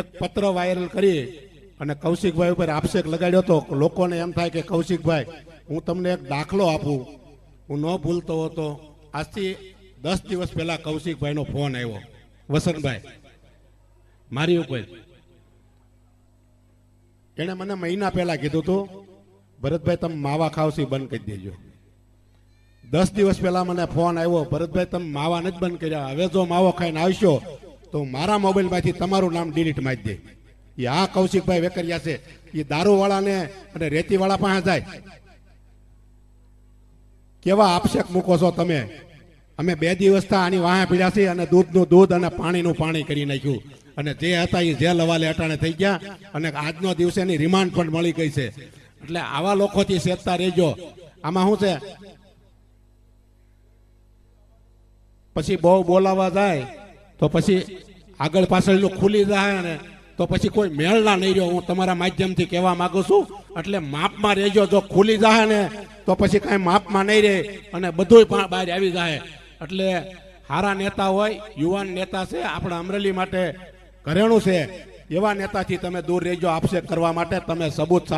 એક પત્ર વાયરલ કરી અને કૌશિકભાઈ ઉપર આક્ષેપ લગાડ્યો હતો લોકોને એમ થાય કે કૌશિકભાઈ, હું તમને એક દાખલો આપું. હું ન ભૂલતો હતો. આજથી દસ દિવસ પહેલા કૌશિકભાઈનો ફોન આવ્યો. વસંતભાઈ, મારી ઉપર. એણે મને મહિના પહેલા કીધું હતું, ભરતભાઈ, તમે માવા ખાવશી, બંધ કરી દેજો. દસ દિવસ પહેલા મને ફોન આવ્યો, ભરતભાઈ, તમે માવા નથી બંધ કર્યા. હવે જો માવો ખાઈને આવશો તો મારા મોબાઈલમાંથી તમારું નામ ડિલીટ મારી દે. એ આ કૌશિકભાઈ વેકરિયા છે. એ દારૂવાળાને અને રેતીવાળા પાસે જાય. કેવા આક્ષેપ મૂકો છો તમે? અમે બે દિવસ આની વાહે પીડ્યા છીએ અને દૂધનું દૂધ અને પાણીનું પાણી કરી નાખ્યું. અને જે હતા એ જેલ હવાલે અટાણે થઈ ગયા અને આજનો દિવસે એની રિમાન્ડ પણ મળી ગઈ છે. એટલે આવા લોકોથી સેજતા રહેજો. આમાં શું છે? પછી બહુ બોલાવા જાય. તો પછી આગળ પાછળનું ખુલી જાય ને તો પછી કોઈ મેળ ના નહીં રહ્યો. હું તમારા માધ્યમથી કહેવા માંગુ છું, એટલે માપમાં રહેજો. જો ખુલી જાય ને તો પછી કાંઈ માપમાં નહીં રહે અને પણ બહાર આવી જાય. એટલે સારા નેતા હોય, યુવાન નેતા છે, આપણા અમરેલી માટે ઘરેણું છે. એવા નેતાથી તમે દૂર રહેજો. આપશે કરવા માટે તમે સબૂત